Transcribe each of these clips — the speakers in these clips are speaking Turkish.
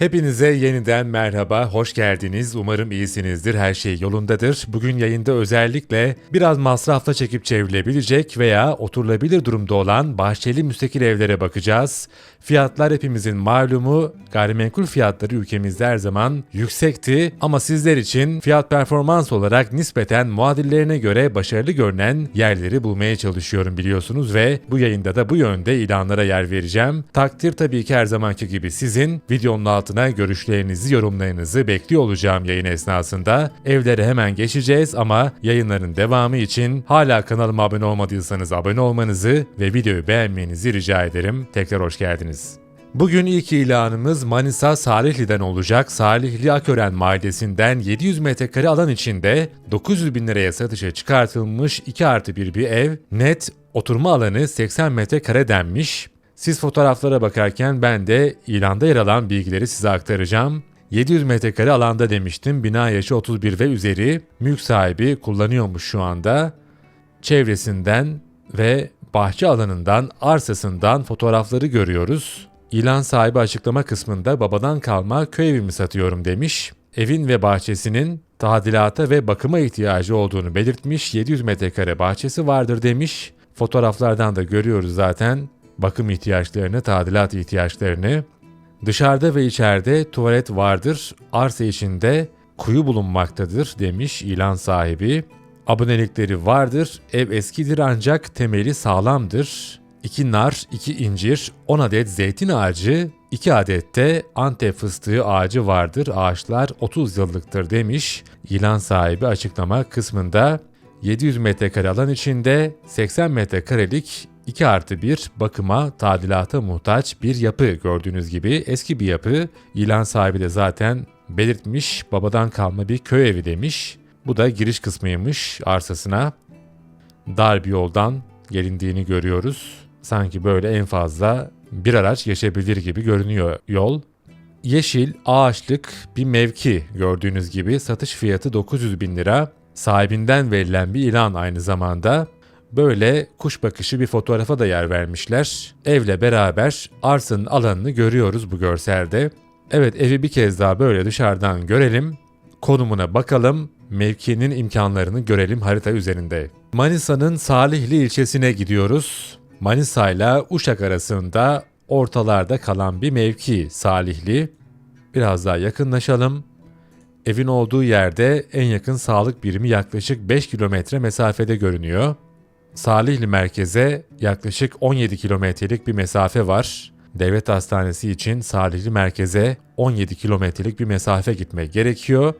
Hepinize yeniden merhaba, hoş geldiniz. Umarım iyisinizdir, her şey yolundadır. Bugün yayında özellikle biraz masrafla çekip çevrilebilecek veya oturulabilir durumda olan bahçeli müstakil evlere bakacağız. Fiyatlar hepimizin malumu, gayrimenkul fiyatları ülkemizde her zaman yüksekti ama sizler için fiyat performans olarak nispeten muadillerine göre başarılı görünen yerleri bulmaya çalışıyorum biliyorsunuz ve bu yayında da bu yönde ilanlara yer vereceğim. Takdir tabii ki her zamanki gibi sizin videonun altına görüşlerinizi, yorumlarınızı bekliyor olacağım yayın esnasında. Evlere hemen geçeceğiz ama yayınların devamı için hala kanalıma abone olmadıysanız abone olmanızı ve videoyu beğenmenizi rica ederim. Tekrar hoş geldiniz. Bugün ilk ilanımız Manisa Salihli'den olacak. Salihli Akören Mahallesi'nden 700 metrekare alan içinde 900 bin liraya satışa çıkartılmış 2 artı 1 bir ev. Net oturma alanı 80 metrekare denmiş. Siz fotoğraflara bakarken ben de ilanda yer alan bilgileri size aktaracağım. 700 metrekare alanda demiştim. Bina yaşı 31 ve üzeri. Mülk sahibi kullanıyormuş şu anda. Çevresinden ve bahçe alanından, arsasından fotoğrafları görüyoruz. İlan sahibi açıklama kısmında babadan kalma köy evimi satıyorum demiş. Evin ve bahçesinin tadilata ve bakıma ihtiyacı olduğunu belirtmiş. 700 metrekare bahçesi vardır demiş. Fotoğraflardan da görüyoruz zaten bakım ihtiyaçlarını, tadilat ihtiyaçlarını. Dışarıda ve içeride tuvalet vardır. Arsa içinde kuyu bulunmaktadır demiş ilan sahibi. Abonelikleri vardır. Ev eskidir ancak temeli sağlamdır. 2 nar, 2 incir, 10 adet zeytin ağacı, 2 adet de Antep fıstığı ağacı vardır. Ağaçlar 30 yıllıktır demiş. İlan sahibi açıklama kısmında 700 metrekare alan içinde 80 metrekarelik 2 artı 1 bakıma, tadilata muhtaç bir yapı gördüğünüz gibi eski bir yapı. İlan sahibi de zaten belirtmiş babadan kalma bir köy evi demiş. Bu da giriş kısmıymış arsasına. Dar bir yoldan gelindiğini görüyoruz. Sanki böyle en fazla bir araç geçebilir gibi görünüyor yol. Yeşil, ağaçlık bir mevki gördüğünüz gibi satış fiyatı 900 bin lira. Sahibinden verilen bir ilan aynı zamanda. Böyle kuş bakışı bir fotoğrafa da yer vermişler. Evle beraber arsanın alanını görüyoruz bu görselde. Evet evi bir kez daha böyle dışarıdan görelim. Konumuna bakalım, mevkinin imkanlarını görelim harita üzerinde. Manisa'nın Salihli ilçesine gidiyoruz. Manisa ile Uşak arasında ortalarda kalan bir mevki Salihli. Biraz daha yakınlaşalım. Evin olduğu yerde en yakın sağlık birimi yaklaşık 5 kilometre mesafede görünüyor. Salihli merkeze yaklaşık 17 kilometrelik bir mesafe var. Devlet hastanesi için Salihli merkeze 17 kilometrelik bir mesafe gitmek gerekiyor.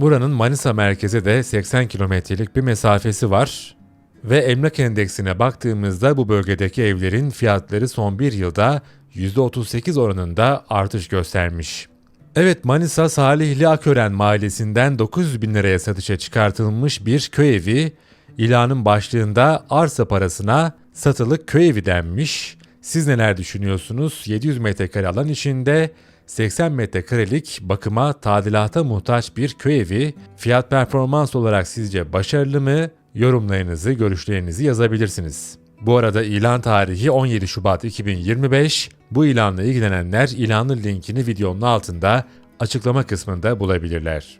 Buranın Manisa merkeze de 80 kilometrelik bir mesafesi var. Ve emlak endeksine baktığımızda bu bölgedeki evlerin fiyatları son bir yılda %38 oranında artış göstermiş. Evet Manisa Salihli Akören mahallesinden 900 bin liraya satışa çıkartılmış bir köy evi İlanın başlığında arsa parasına satılık köy evi denmiş. Siz neler düşünüyorsunuz? 700 metrekare alan içinde 80 metrekarelik bakıma tadilata muhtaç bir köy evi fiyat performans olarak sizce başarılı mı? Yorumlarınızı, görüşlerinizi yazabilirsiniz. Bu arada ilan tarihi 17 Şubat 2025. Bu ilanla ilgilenenler ilanın linkini videonun altında açıklama kısmında bulabilirler.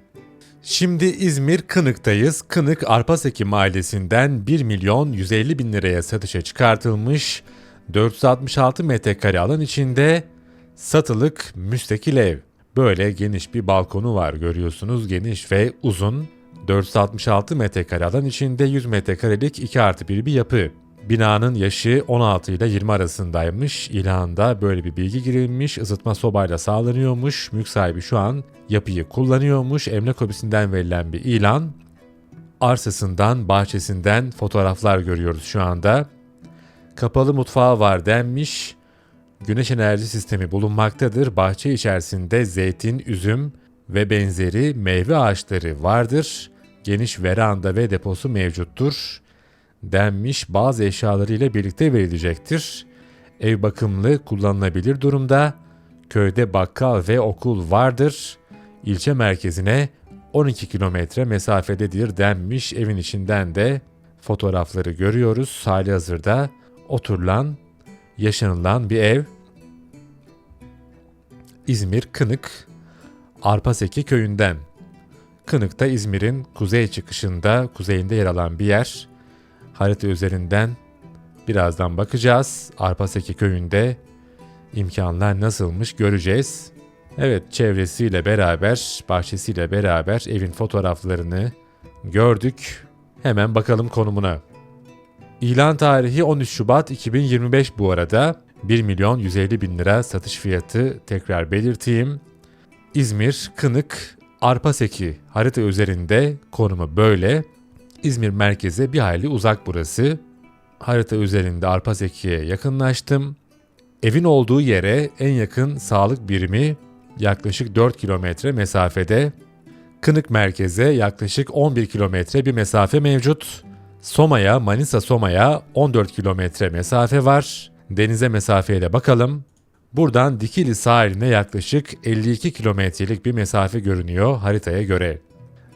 Şimdi İzmir Kınık'tayız. Kınık Arpaseki mahallesinden 1 milyon 150 bin liraya satışa çıkartılmış 466 metrekare alan içinde satılık müstakil ev. Böyle geniş bir balkonu var görüyorsunuz geniş ve uzun. 466 metrekare alan içinde 100 metrekarelik 2 artı 1 bir yapı. Binanın yaşı 16 ile 20 arasındaymış. İlanda böyle bir bilgi girilmiş. Isıtma sobayla sağlanıyormuş. Mülk sahibi şu an yapıyı kullanıyormuş. Emlak ofisinden verilen bir ilan. Arsasından, bahçesinden fotoğraflar görüyoruz şu anda. Kapalı mutfağı var denmiş. Güneş enerji sistemi bulunmaktadır. Bahçe içerisinde zeytin, üzüm ve benzeri meyve ağaçları vardır. Geniş veranda ve deposu mevcuttur denmiş bazı eşyalarıyla birlikte verilecektir. Ev bakımlı kullanılabilir durumda. Köyde bakkal ve okul vardır. İlçe merkezine 12 kilometre mesafededir denmiş. Evin içinden de fotoğrafları görüyoruz. Hali hazırda oturulan, yaşanılan bir ev. İzmir Kınık Arpaseki köyünden. Kınık da İzmir'in kuzey çıkışında, kuzeyinde yer alan bir yer. Harita üzerinden birazdan bakacağız. Arpaseki köyünde imkanlar nasılmış göreceğiz. Evet, çevresiyle beraber, bahçesiyle beraber evin fotoğraflarını gördük. Hemen bakalım konumuna. İlan tarihi 13 Şubat 2025 bu arada. 1 milyon 150 bin lira satış fiyatı tekrar belirteyim. İzmir, Kınık, Arpaseki harita üzerinde konumu böyle. İzmir merkeze bir hayli uzak burası. Harita üzerinde Arpaseki'ye yakınlaştım. Evin olduğu yere en yakın sağlık birimi yaklaşık 4 kilometre mesafede. Kınık merkeze yaklaşık 11 kilometre bir mesafe mevcut. Soma'ya, Manisa Soma'ya 14 kilometre mesafe var. Denize mesafeyle bakalım. Buradan Dikili sahiline yaklaşık 52 kilometrelik bir mesafe görünüyor haritaya göre.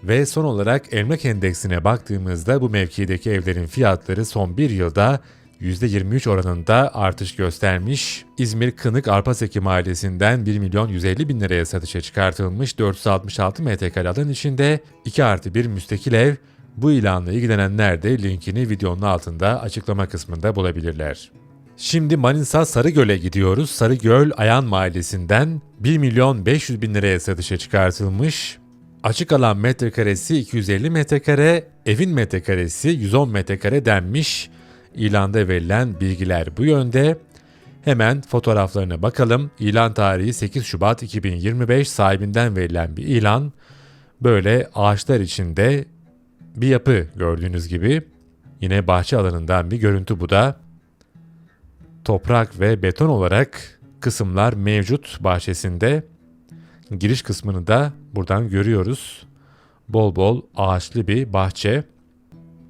Ve son olarak emlak endeksine baktığımızda bu mevkideki evlerin fiyatları son bir yılda %23 oranında artış göstermiş. İzmir Kınık Arpaseki mahallesinden 1 milyon 150 bin liraya satışa çıkartılmış 466 metrekare alan içinde 2 artı 1 müstakil ev. Bu ilanla ilgilenenler de linkini videonun altında açıklama kısmında bulabilirler. Şimdi Manisa Sarıgöl'e gidiyoruz. Sarıgöl Ayan Mahallesi'nden 1 milyon 500 bin liraya satışa çıkartılmış. Açık alan metrekaresi 250 metrekare, evin metrekaresi 110 metrekare denmiş. İlanda verilen bilgiler bu yönde. Hemen fotoğraflarına bakalım. İlan tarihi 8 Şubat 2025 sahibinden verilen bir ilan. Böyle ağaçlar içinde bir yapı gördüğünüz gibi. Yine bahçe alanından bir görüntü bu da. Toprak ve beton olarak kısımlar mevcut bahçesinde. Giriş kısmını da buradan görüyoruz. Bol bol ağaçlı bir bahçe.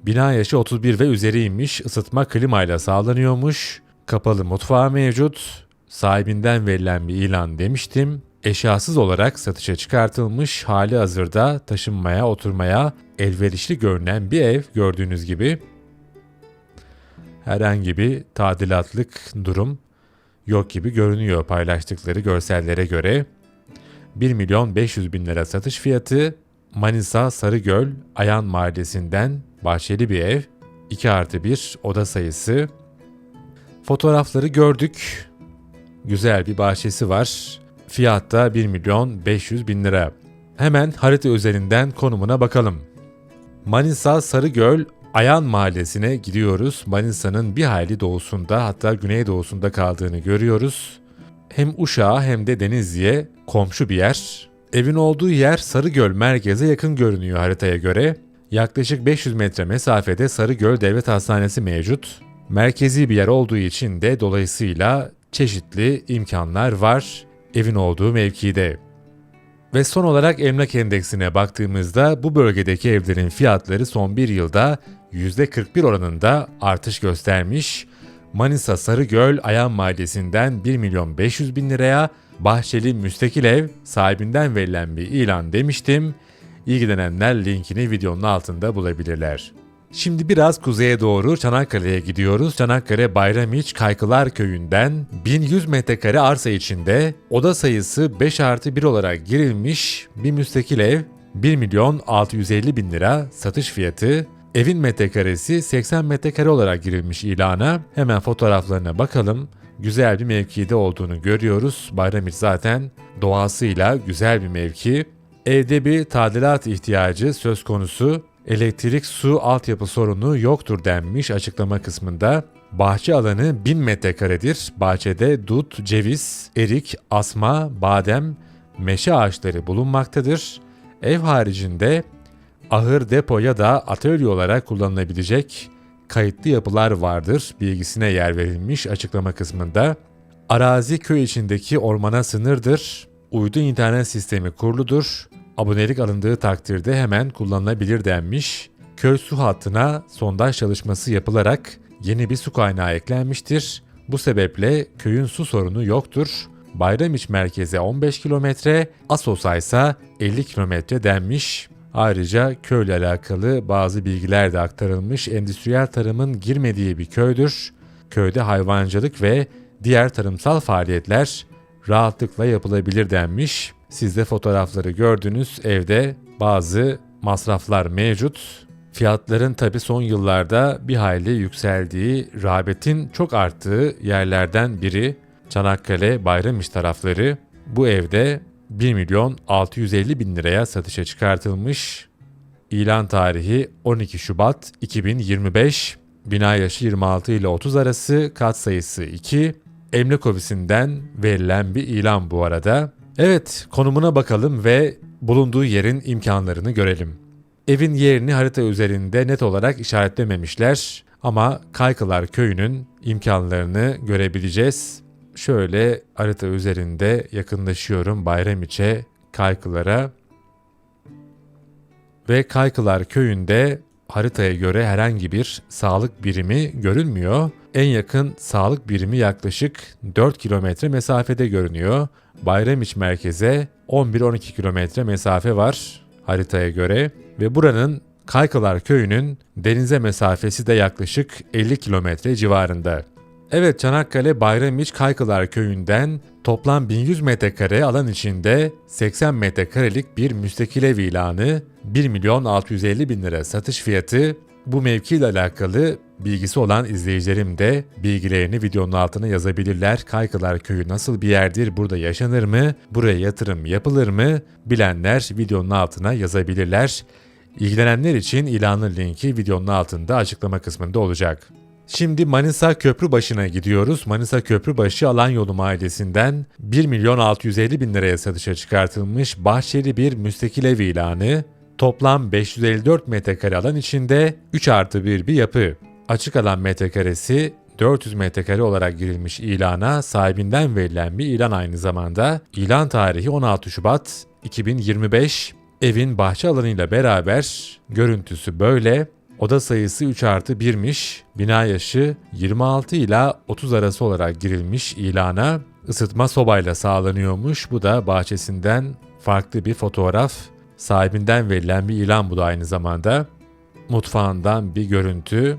Bina yaşı 31 ve üzeriymiş. Isıtma klimayla sağlanıyormuş. Kapalı mutfağı mevcut. Sahibinden verilen bir ilan demiştim. Eşyasız olarak satışa çıkartılmış hali hazırda taşınmaya, oturmaya elverişli görünen bir ev gördüğünüz gibi. Herhangi bir tadilatlık durum yok gibi görünüyor paylaştıkları görsellere göre. 1 milyon 500 bin lira satış fiyatı Manisa Sarıgöl Ayan Mahallesi'nden bahçeli bir ev, 2 artı 1 oda sayısı. Fotoğrafları gördük. Güzel bir bahçesi var. Fiyatta 1 milyon 500 bin lira. Hemen harita üzerinden konumuna bakalım. Manisa Sarıgöl Ayan Mahallesi'ne gidiyoruz. Manisa'nın bir hayli doğusunda hatta güneydoğusunda kaldığını görüyoruz. Hem Uşak'a hem de Denizli'ye komşu bir yer. Evin olduğu yer Sarıgöl merkeze yakın görünüyor haritaya göre. Yaklaşık 500 metre mesafede Sarıgöl Devlet Hastanesi mevcut. Merkezi bir yer olduğu için de dolayısıyla çeşitli imkanlar var evin olduğu mevkide. Ve son olarak emlak endeksine baktığımızda bu bölgedeki evlerin fiyatları son bir yılda %41 oranında artış göstermiş. Manisa Sarıgöl Ayan Mahallesi'nden 1 milyon 500 bin liraya bahçeli müstakil ev sahibinden verilen bir ilan demiştim. İlgilenenler linkini videonun altında bulabilirler. Şimdi biraz kuzeye doğru Çanakkale'ye gidiyoruz. Çanakkale Bayramiç Kaykılar Köyü'nden 1100 metrekare arsa içinde oda sayısı 5 artı 1 olarak girilmiş bir müstakil ev 1 milyon 650 bin lira satış fiyatı Evin metrekaresi 80 metrekare olarak girilmiş ilana. Hemen fotoğraflarına bakalım. Güzel bir mevkide olduğunu görüyoruz. Bayramiç zaten doğasıyla güzel bir mevki. Evde bir tadilat ihtiyacı söz konusu. Elektrik, su, altyapı sorunu yoktur denmiş açıklama kısmında. Bahçe alanı 1000 metrekaredir. Bahçede dut, ceviz, erik, asma, badem, meşe ağaçları bulunmaktadır. Ev haricinde ahır, depo ya da atölye olarak kullanılabilecek kayıtlı yapılar vardır bilgisine yer verilmiş açıklama kısmında. Arazi köy içindeki ormana sınırdır. Uydu internet sistemi kuruludur. Abonelik alındığı takdirde hemen kullanılabilir denmiş. Köy su hattına sondaj çalışması yapılarak yeni bir su kaynağı eklenmiştir. Bu sebeple köyün su sorunu yoktur. Bayramiç merkeze 15 kilometre, Asos'a ise 50 kilometre denmiş. Ayrıca köyle alakalı bazı bilgiler de aktarılmış. Endüstriyel tarımın girmediği bir köydür. Köyde hayvancılık ve diğer tarımsal faaliyetler rahatlıkla yapılabilir denmiş. Siz de fotoğrafları gördünüz. Evde bazı masraflar mevcut. Fiyatların tabi son yıllarda bir hayli yükseldiği, rağbetin çok arttığı yerlerden biri Çanakkale Bayramiç tarafları. Bu evde 1 milyon 650 bin liraya satışa çıkartılmış. İlan tarihi 12 Şubat 2025. Bina yaşı 26 ile 30 arası, kat sayısı 2. Emlak ofisinden verilen bir ilan bu arada. Evet, konumuna bakalım ve bulunduğu yerin imkanlarını görelim. Evin yerini harita üzerinde net olarak işaretlememişler ama Kaykılar Köyü'nün imkanlarını görebileceğiz. Şöyle harita üzerinde yakınlaşıyorum Bayramiç'e, Kaykılar'a. Ve Kaykılar Köyü'nde haritaya göre herhangi bir sağlık birimi görünmüyor. En yakın sağlık birimi yaklaşık 4 kilometre mesafede görünüyor. Bayramiç merkeze 11-12 kilometre mesafe var haritaya göre ve buranın Kaykılar Köyü'nün denize mesafesi de yaklaşık 50 kilometre civarında. Evet Çanakkale Bayramiç Kaykılar Köyü'nden toplam 1100 metrekare alan içinde 80 metrekarelik bir müstakil ev ilanı 1 milyon 650 bin lira satış fiyatı bu mevkiyle alakalı bilgisi olan izleyicilerim de bilgilerini videonun altına yazabilirler. Kaykılar Köyü nasıl bir yerdir? Burada yaşanır mı? Buraya yatırım yapılır mı? Bilenler videonun altına yazabilirler. İlgilenenler için ilanın linki videonun altında açıklama kısmında olacak. Şimdi Manisa Köprübaşı'na gidiyoruz. Manisa Köprübaşı Alan Yolu Mahallesi'nden 1 milyon 650 bin liraya satışa çıkartılmış bahçeli bir müstakil ev ilanı. Toplam 554 metrekare alan içinde 3 artı 1 bir yapı. Açık alan metrekaresi 400 metrekare olarak girilmiş ilana sahibinden verilen bir ilan aynı zamanda. İlan tarihi 16 Şubat 2025. Evin bahçe alanıyla beraber görüntüsü böyle. Oda sayısı 3 artı 1'miş. Bina yaşı 26 ila 30 arası olarak girilmiş ilana. Isıtma sobayla sağlanıyormuş. Bu da bahçesinden farklı bir fotoğraf. Sahibinden verilen bir ilan bu da aynı zamanda. Mutfağından bir görüntü.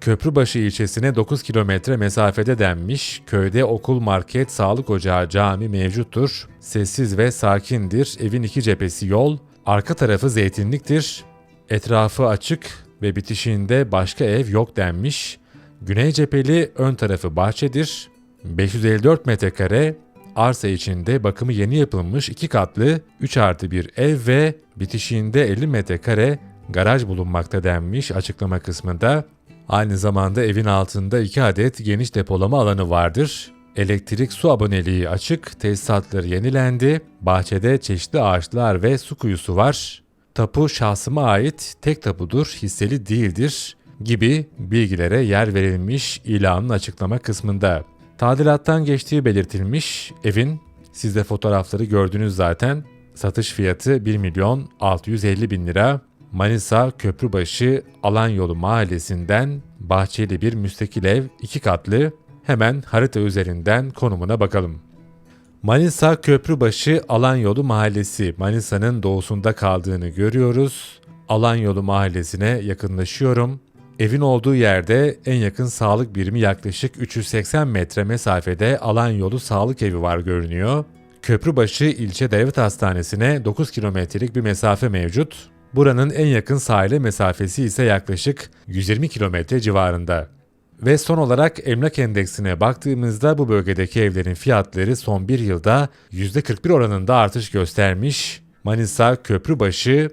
Köprübaşı ilçesine 9 kilometre mesafede denmiş, köyde okul, market, sağlık ocağı, cami mevcuttur. Sessiz ve sakindir, evin iki cephesi yol, arka tarafı zeytinliktir. Etrafı açık ve bitişiğinde başka ev yok denmiş. Güney cepheli ön tarafı bahçedir. 554 metrekare arsa içinde bakımı yeni yapılmış iki katlı 3 artı bir ev ve bitişiğinde 50 metrekare garaj bulunmakta denmiş açıklama kısmında. Aynı zamanda evin altında 2 adet geniş depolama alanı vardır. Elektrik su aboneliği açık, tesisatları yenilendi, bahçede çeşitli ağaçlar ve su kuyusu var. Tapu şahsıma ait tek tapudur, hisseli değildir gibi bilgilere yer verilmiş ilanın açıklama kısmında. Tadilattan geçtiği belirtilmiş evin, siz de fotoğrafları gördünüz zaten, satış fiyatı 1 milyon 650 bin lira. Manisa Köprübaşı Alan Yolu mahallesinden bahçeli bir müstakil ev iki katlı hemen harita üzerinden konumuna bakalım. Manisa Köprübaşı Alan Yolu Mahallesi Manisa'nın doğusunda kaldığını görüyoruz. Alan Yolu Mahallesi'ne yakınlaşıyorum. Evin olduğu yerde en yakın sağlık birimi yaklaşık 380 metre mesafede Alan Yolu Sağlık Evi var görünüyor. Köprübaşı İlçe Devlet Hastanesi'ne 9 kilometrelik bir mesafe mevcut. Buranın en yakın sahile mesafesi ise yaklaşık 120 kilometre civarında. Ve son olarak emlak endeksine baktığımızda bu bölgedeki evlerin fiyatları son bir yılda %41 oranında artış göstermiş. Manisa Köprübaşı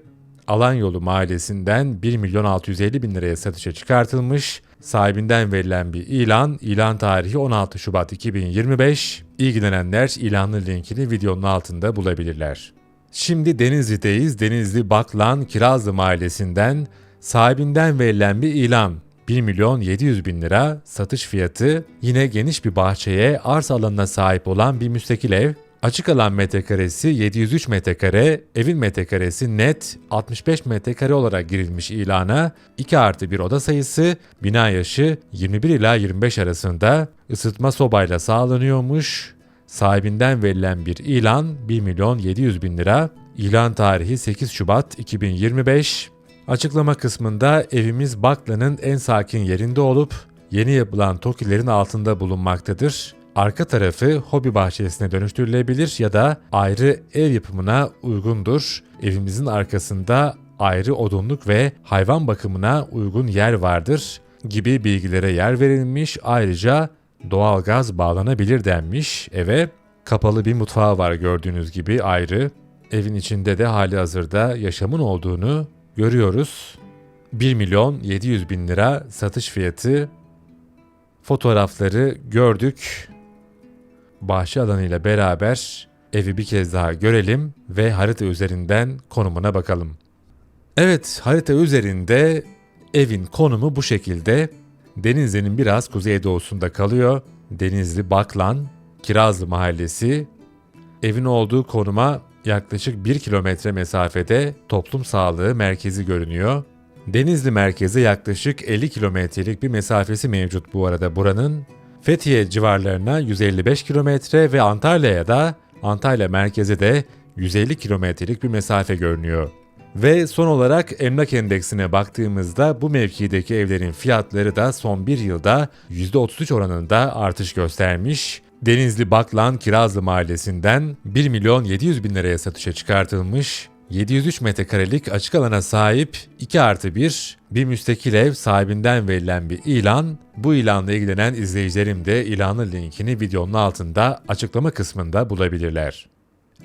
Alan Yolu mahallesinden 1 milyon 650 bin liraya satışa çıkartılmış. Sahibinden verilen bir ilan, ilan tarihi 16 Şubat 2025. İlgilenenler ilanlı linkini videonun altında bulabilirler. Şimdi Denizli'deyiz. Denizli Baklan Kirazlı Mahallesi'nden sahibinden verilen bir ilan. 1 milyon 700 bin lira satış fiyatı yine geniş bir bahçeye arsa alanına sahip olan bir müstakil ev. Açık alan metrekaresi 703 metrekare, evin metrekaresi net 65 metrekare olarak girilmiş ilana 2 artı 1 oda sayısı, bina yaşı 21 ila 25 arasında ısıtma sobayla sağlanıyormuş. Sahibinden verilen bir ilan 1 milyon 700 bin lira. İlan tarihi 8 Şubat 2025. Açıklama kısmında evimiz Bakla'nın en sakin yerinde olup yeni yapılan TOKİ'lerin altında bulunmaktadır. Arka tarafı hobi bahçesine dönüştürülebilir ya da ayrı ev yapımına uygundur. Evimizin arkasında ayrı odunluk ve hayvan bakımına uygun yer vardır gibi bilgilere yer verilmiş. Ayrıca doğalgaz bağlanabilir denmiş eve. Kapalı bir mutfağı var gördüğünüz gibi ayrı. Evin içinde de hali hazırda yaşamın olduğunu görüyoruz. 1 milyon 700 bin lira satış fiyatı. Fotoğrafları gördük. Bahçe alanıyla beraber evi bir kez daha görelim ve harita üzerinden konumuna bakalım. Evet, harita üzerinde evin konumu bu şekilde. Denizli'nin biraz kuzeydoğusunda kalıyor. Denizli Baklan, Kirazlı Mahallesi. Evin olduğu konuma yaklaşık 1 kilometre mesafede toplum sağlığı merkezi görünüyor. Denizli merkeze yaklaşık 50 kilometrelik bir mesafesi mevcut bu arada buranın. Fethiye civarlarına 155 kilometre ve Antalya'ya da Antalya merkeze de 150 kilometrelik bir mesafe görünüyor. Ve son olarak emlak endeksine baktığımızda bu mevkideki evlerin fiyatları da son bir yılda %33 oranında artış göstermiş. Denizli Baklan Kirazlı Mahallesi'nden 1 milyon 700 bin liraya satışa çıkartılmış. 703 metrekarelik açık alana sahip 2 artı 1 bir müstakil ev sahibinden verilen bir ilan. Bu ilanla ilgilenen izleyicilerim de ilanın linkini videonun altında açıklama kısmında bulabilirler.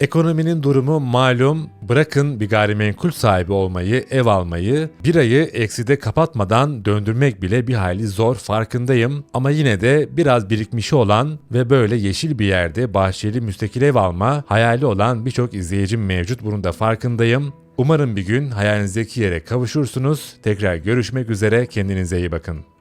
Ekonominin durumu malum, bırakın bir gayrimenkul sahibi olmayı, ev almayı, bir ayı ekside kapatmadan döndürmek bile bir hayli zor farkındayım. Ama yine de biraz birikmişi olan ve böyle yeşil bir yerde bahçeli müstakil ev alma hayali olan birçok izleyicim mevcut bunun da farkındayım. Umarım bir gün hayalinizdeki yere kavuşursunuz. Tekrar görüşmek üzere, kendinize iyi bakın.